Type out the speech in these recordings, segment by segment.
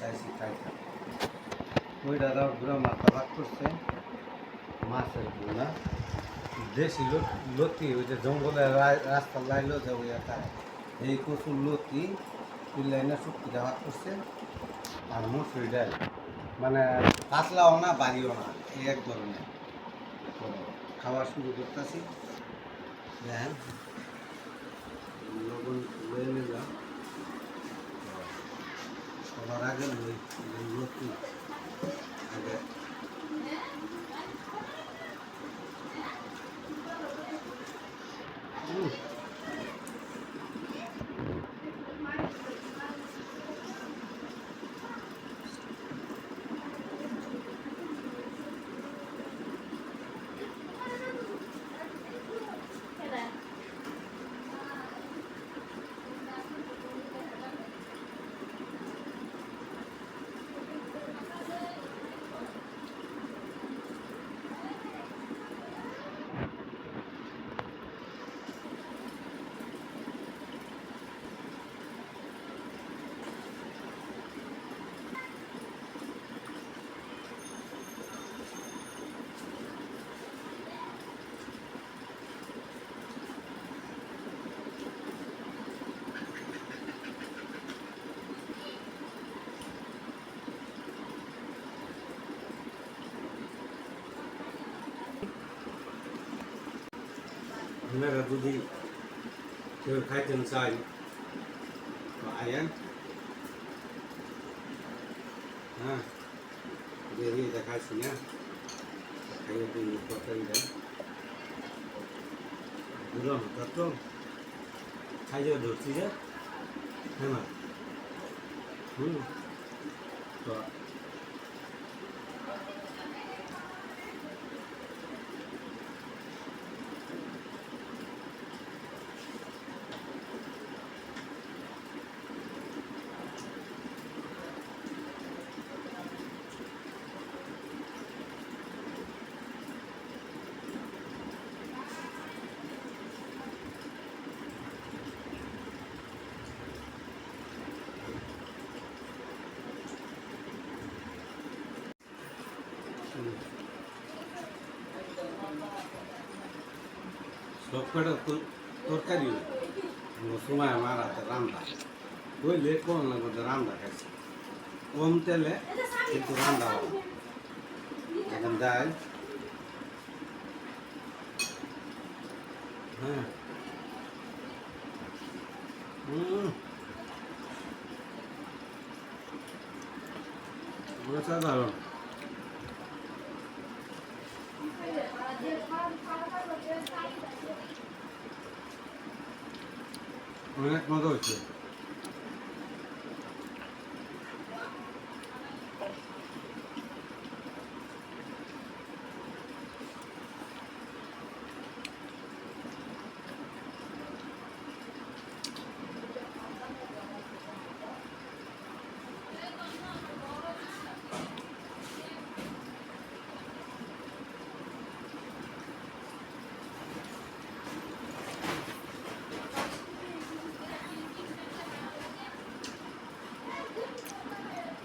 বাসায় এসে খাইতাম ওই দাদা পুরো মাথা ভাত করছে, মাছেরগুলা দেশি লতি, ওই যে জঙ্গলের রা- রাস্তা লাইলো যে ওই একটা, এই কচুর লতি লাইনে শুক্তি ভাত করছে, আর মুসুরি ডাল। মানে পাতলাও না, বাড়িও না, এই এক ধরনের। খাওয়া শুরু করতেছি। দেখেন লবণ আপনারা যদি কেউ খাইতেন চাই আয়েন হ্যাঁ বেরিয়ে দেখাচ্ছি না খাইয়ে দিন তরকারি দেয় বুঝলাম তার তো খাইয়ে ধরছি যে হ্যাঁ হুম তো সব কটা তরকারি সময় আমার হাতে রান্না বুঝলে কোন মধ্যে রান্না খাইছে কম তেলে কিন্তু রান্না হবে এখন ডাল হ্যাঁ হুম これね、これどうで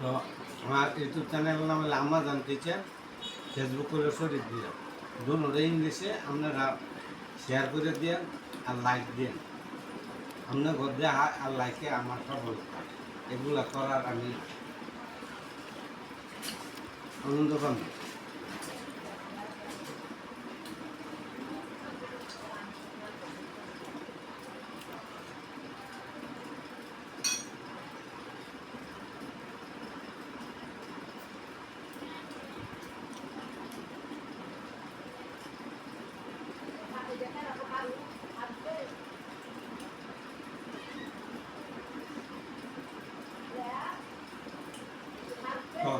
তো আমার ইউটিউব চ্যানেলের নাম হলো আমাজন টিচার ফেসবুক করে শরীর দিয়ে। দুটা ইংলিশে আপনারা শেয়ার করে দিন আর লাইক দিন আপনার ঘর দিয়ে আর লাইকে আমার সবল এগুলো করার আমি আনন্দ পাবো।